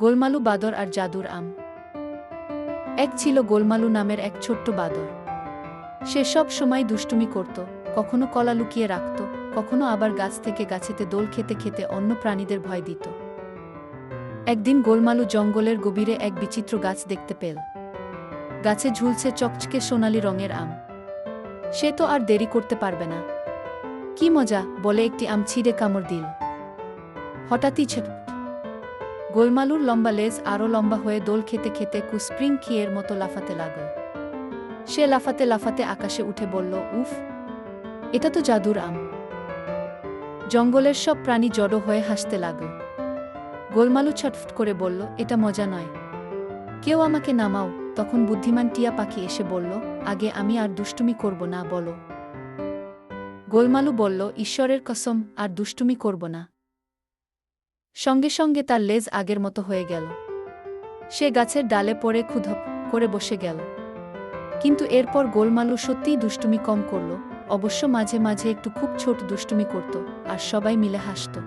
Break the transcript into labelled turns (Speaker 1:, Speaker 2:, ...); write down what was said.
Speaker 1: গোলমালু বাদর আর জাদুর আম। এক ছিল গোলমালু নামের এক ছোট্ট বাদর। সে সব সময় দুষ্টুমি করত, কখনো কলা লুকিয়ে রাখত, কখনো আবার গাছ থেকে গাছেতে দোল খেতে খেতে অন্য প্রাণীদের ভয় দিত। একদিন গোলমালু জঙ্গলের গভীরে এক বিচিত্র গাছ দেখতে পেল। গাছে ঝুলছে চকচকে সোনালি রঙের আম। সে তো আর দেরি করতে পারবে না। কি মজা, বলে একটি আম ছিঁড়ে কামড় দিল। হঠাৎই ছেট গোলমালুর লম্বা লেজ আরও লম্বা হয়ে দোল খেতে খেতে কুস্প্রিং খিয়ের মতো লাফাতে লাগল। সে লাফাতে লাফাতে আকাশে উঠে বলল, উফ, এটা তো জাদুর আম। জঙ্গলের সব প্রাণী জড়ো হয়ে হাসতে লাগল। গোলমালু ছটফট করে বলল, এটা মজা নয়। কেউ আমাকে নামাও। তখন বুদ্ধিমান টিয়া পাখি এসে বলল, আগে আমি আর দুষ্টুমি করব না, বলো। গোলমালু বলল, ঈশ্বরের কসম, আর দুষ্টুমি করব না। সঙ্গে সঙ্গে তার লেজ আগের মতো হয়ে গেল। সে গাছের ডালে পড়ে ক্ষুধপ করে বসে গেল। কিন্তু এরপর গোলমালু সত্যিই দুষ্টুমি কম করল, অবশ্য মাঝে মাঝে একটু খুব ছোট দুষ্টুমি করত, আর সবাই মিলে হাসত।